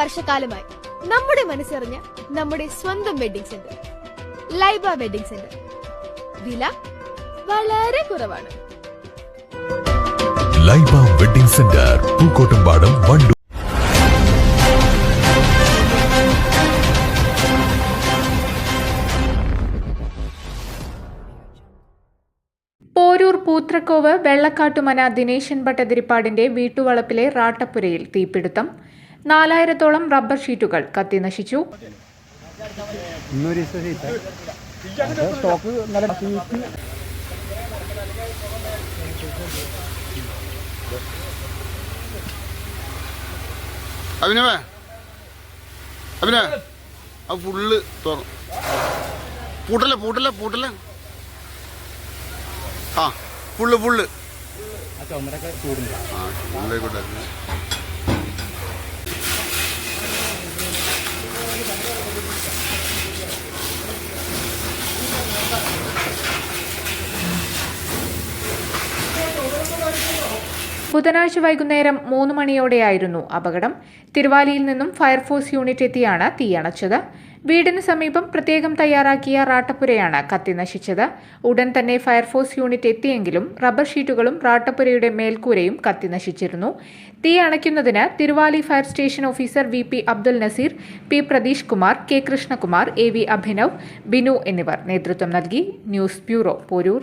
വർഷക്കാലമായി നമ്മുടെ മനസ്സറിഞ്ഞ നമ്മുടെ സ്വന്തം wedding centre Laiba wedding centre. വില വളരെ കുറവാണ്. Laiba wedding centre Pookkottumpadam Wandoor. Poroor Poothrakkovu Vellakkattumana Dineshan ഭട്ടതിരിപ്പാടിന്റെ വീട്ടുവളപ്പിലെ റാട്ടപ്പുരയിൽ തീപിടുത്തം. നാലായിരത്തോളം റബ്ബർ ഷീറ്റുകൾ കത്തി നശിച്ചു. അഭിനവേ അഭിന ആ ഫുള്ള് തുറന്നു പൂട്ടല്ലേ പൂട്ടല്ലേ പൂട്ടല്ലേ ആ ഫുള്ള് ഫുള്ള്. ആ ചുമരൊക്കെ ചൂടുണ്ട്. ആ ഫുള്ളായിക്കോട്ടെ ബുധനാഴ്ച വൈകുന്നേരം മൂന്ന് മണിയോടെയായിരുന്നു അപകടം. തിരുവാലിയിൽ നിന്നും ഫയർഫോഴ്സ് യൂണിറ്റ് എത്തിയാണ് തീയണച്ചത് വീടിന് സമീപം പ്രത്യേകം തയ്യാറാക്കിയ റാട്ടപ്പുരയാണ് കത്തിനശിച്ചത് ഉടൻ തന്നെ ഫയർഫോഴ്സ് യൂണിറ്റ് എത്തിയെങ്കിലും റബ്ബർ ഷീറ്റുകളും റാട്ടപ്പുരയുടെ മേൽക്കൂരയും കത്തിനശിച്ചിരുന്നു തീ അണയ്ക്കുന്നതിന് Thiruvali fire station officer V P Abdul Nazeer P Pratheesh Kumar K Krishnakumar A V Abhinav Binu എന്നിവർ നേതൃത്വം നൽകി. News bureau Porur.